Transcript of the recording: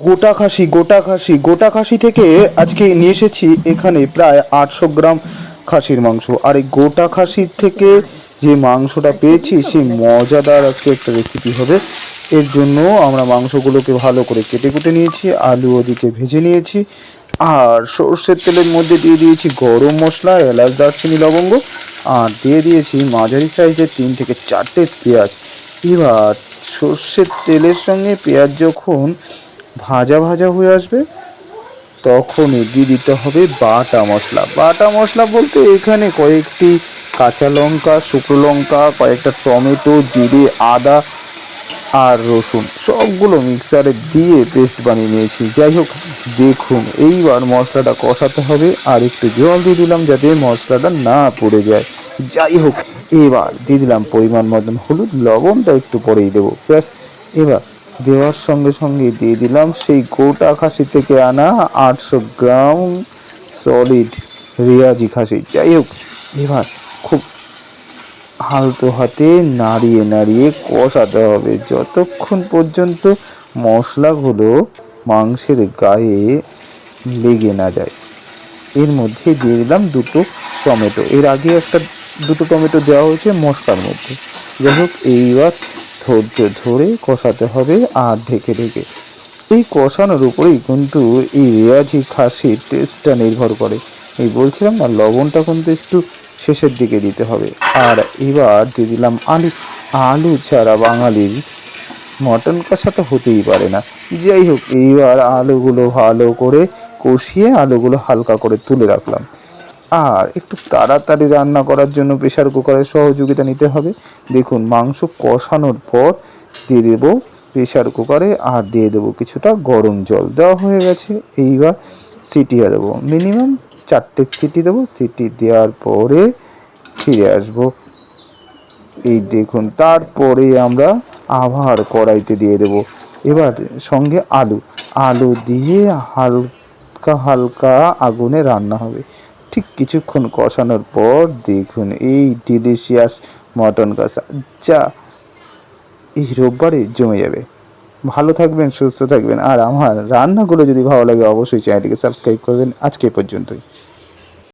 গোটা খাসি গোটা খাসি গোটা খাসি থেকে আজকে নিয়ে এসেছি এখানে প্রায় আটশো গ্রাম খাসির মাংস। আর এই গোটা খাসির থেকে যে মাংসটা পেয়েছি, সেই মজাদার আজকে একটা রেসিপি হবে। এর জন্য আমরা মাংসগুলোকে ভালো করে কেটে কুটে নিয়েছি, আলু ওদিকে ভেজে নিয়েছি, আর সর্ষের তেলের মধ্যে দিয়ে দিয়েছি গরম মশলা, এলাচ, দারচিনি, লবঙ্গ, আর দিয়ে দিয়েছি মাঝারি সাইজের তিন থেকে চারটে পেঁয়াজ। এবার সর্ষের তেলের সঙ্গে পেঁয়াজ যখন ভাজা ভাজা হয়ে আসবে, তখন দিয়ে দিতে হবে বাটা মশলা। বাটা মশলা বলতে এখানে কয়েকটি কাঁচা লঙ্কা, শুকনো লঙ্কা, কয়েকটা টমেটো, জিরে, আদা আর রসুন, সবগুলো মিক্সারে দিয়ে পেস্ট বানিয়ে নিয়েছি। যাই হোক, দেখুন, এইবার মশলাটা কষাতে হবে আর একটু জল দিয়ে দিলাম যাতে মশলাটা না পড়ে যায়। যাই হোক, এবার দিয়ে দিলাম পরিমাণ মতন হলুদ, লবণটা একটু পরেই দেবো। ব্যাস, এবার দেওয়ার সঙ্গে সঙ্গে দিয়ে দিলাম। সেই গোটা খাসি থেকে আনা আটশো গ্রাম সলিড রিয়াজি খাসি। যাই হোক, এবার খুব হালতো হাতে নাড়িয়ে নাড়িয়ে কষাতে হবে। যতক্ষণ পর্যন্ত মশলাগুলো মাংসের গায়ে লেগে না যায়। এর মধ্যে দিয়ে দিলাম দুটো টমেটো। এর আগে একটা দুটো টমেটো দেওয়া হয়েছে মশলার মধ্যে। যাই হোক, এইবার ধৈর্য ধরে কষাতে হবে আর ঢেকে ঢেকে। এই কষানোর উপরেই কিন্তু এই রেয়াজি খাসির টেস্টটা নির্ভর করে। এই বলছিলাম না, লবণটা কিন্তু একটু শেষের দিকে দিতে হবে। আর এবার দিয়ে দিলাম আলু আলু ছাড়া বাঙালির মটন কষা তো হতেই পারে না। যাই হোক, এইবার আলুগুলো ভালো করে কষিয়ে আলুগুলো হালকা করে তুলে রাখলাম। আর একটু তাড়াতাড়ি রান্না করার জন্য প্রেশার কুকারের সহযোগিতা নিতে হবে। দেখুন, মাংস কষানোর পর দিয়ে দেবো প্রেশার কুকারে আর দিয়ে দেবো কিছুটা গরম জল। দেওয়া হয়ে গেছে, এইবার সিটিয়ে দেবো। মিনিমাম চারটে সিটি দেবো। সিটি দেওয়ার পরে ফিরে আসব। এই দেখুন, তারপরে আমরা আবার কড়াইতে দিয়ে দেব। এবার সঙ্গে আলু। আলু দিয়ে হালকা হালকা আগুনে রান্না হবে। ঠিক কিছুক্ষণ কষানোর পর দেখুন এই ডিলিশিয়াস মটন কষা। যা, এই রোববারে জমে যাবে। ভালো থাকবেন, সুস্থ থাকবেন। আর আমার রান্নাগুলো যদি ভালো লাগে অবশ্যই চ্যানেলটিকে সাবস্ক্রাইব করবেন। আজকে পর্যন্তই।